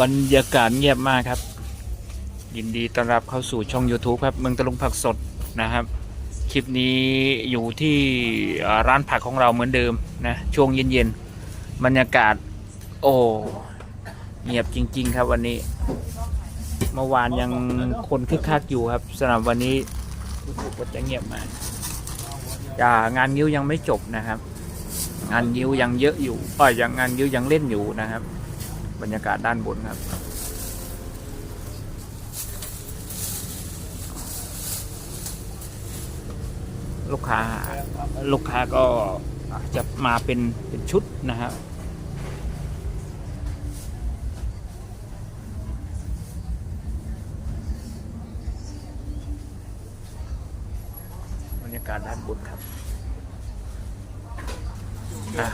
บรรยากาศเงียบมากครับ ยินดีต้อนรับเข้าสู่ช่อง YouTube ครับ เมืองตะลุงผักสดนะครับ คลิปนี้อยู่ที่ร้านผักของเราเหมือนเดิมนะ ช่วงเย็นๆ บรรยากาศ โอ้ เงียบจริง ๆ ครับวันนี้ เมื่อวานยังคนคึกคักอยู่ครับสำหรับวันนี้รู้สึกว่าจะเงียบมากงานยิ้วยังไม่จบนะครับ งานยิ้วยังเยอะอยู่เออยังงานยิ้วยังเล่นอยู่นะครับ บรรยากาศด้านบนครับ ลูกค้าลูกค้าก็จะมาเป็นเป็นชุดนะครับบรรยากาศด้านบนครับ่ะ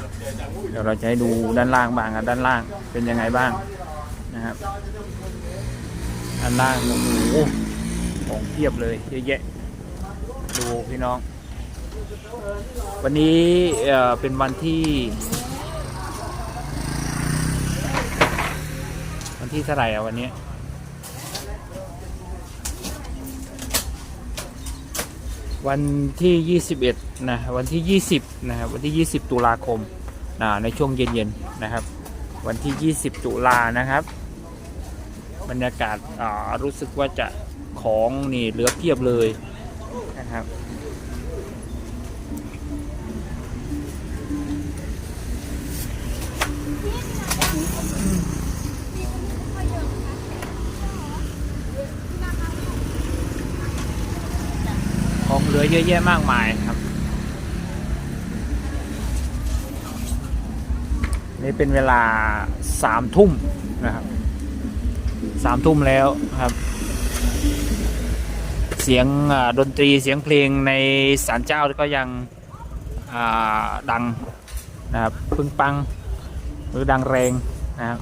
เดี๋ยวเราจะให้ดูด้านล่างบ้างครับด้านล่างเป็นยังไงบ้างนะครับด้านล่างโอ้โหของเพียบเลยเยอะแยะดูพี่น้อง วันนี้เอ่อเป็นวันที่ วันที่เท่าไหร่อะวันนี้ วันที่ 21นะวันที่ 20นะครับวันที่ 20 ตุลาคมนะในช่วงเย็นๆนะครับ วันที่ 20 ตุลานะครับ บรรยากาศอ่ารู้สึกว่าจะของนี่เหลือเพียบเลยนะครับ อเหลือเยอะแยะมากมายครับ นี่เป็นเวลาสามทุ่มนะครับสามทุ่มแล้วครับ เสียงดนตรีเสียงเพลงในศาลเจ้าก็ยังดังนะครับ ปึ้งปัง หรือดังแรงนะครับ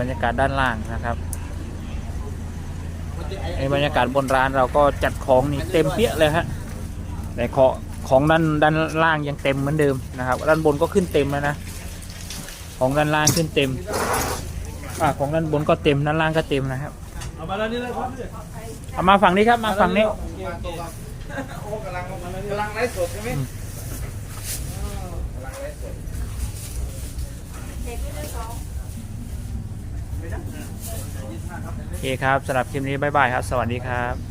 บรรยากาศด้านล่างนะครับในบรรยากาศบนร้านเราก็จัดของนี่เต็มเปี้ยเลยฮะแต่ของของด้านด้านล่างยังเต็มเหมือนเดิมนะครับ ด้านบนก็ขึ้นเต็มแล้วนะ ของด้านล่างขึ้นเต็มอ่าของด้านบนก็เต็มด้านล่างก็เต็มนะครับเอามาแล้วนี่เลยครับเอามาฝั่งนี้ครับมาฝั่งนี้โอ้กำลังกำลังไลฟ์สดใช่ไหมอืมกำลังไลฟ์สด โอ เคครับสำหรับคลิปนี้บ๊ายบายครับ สวัสดีครับ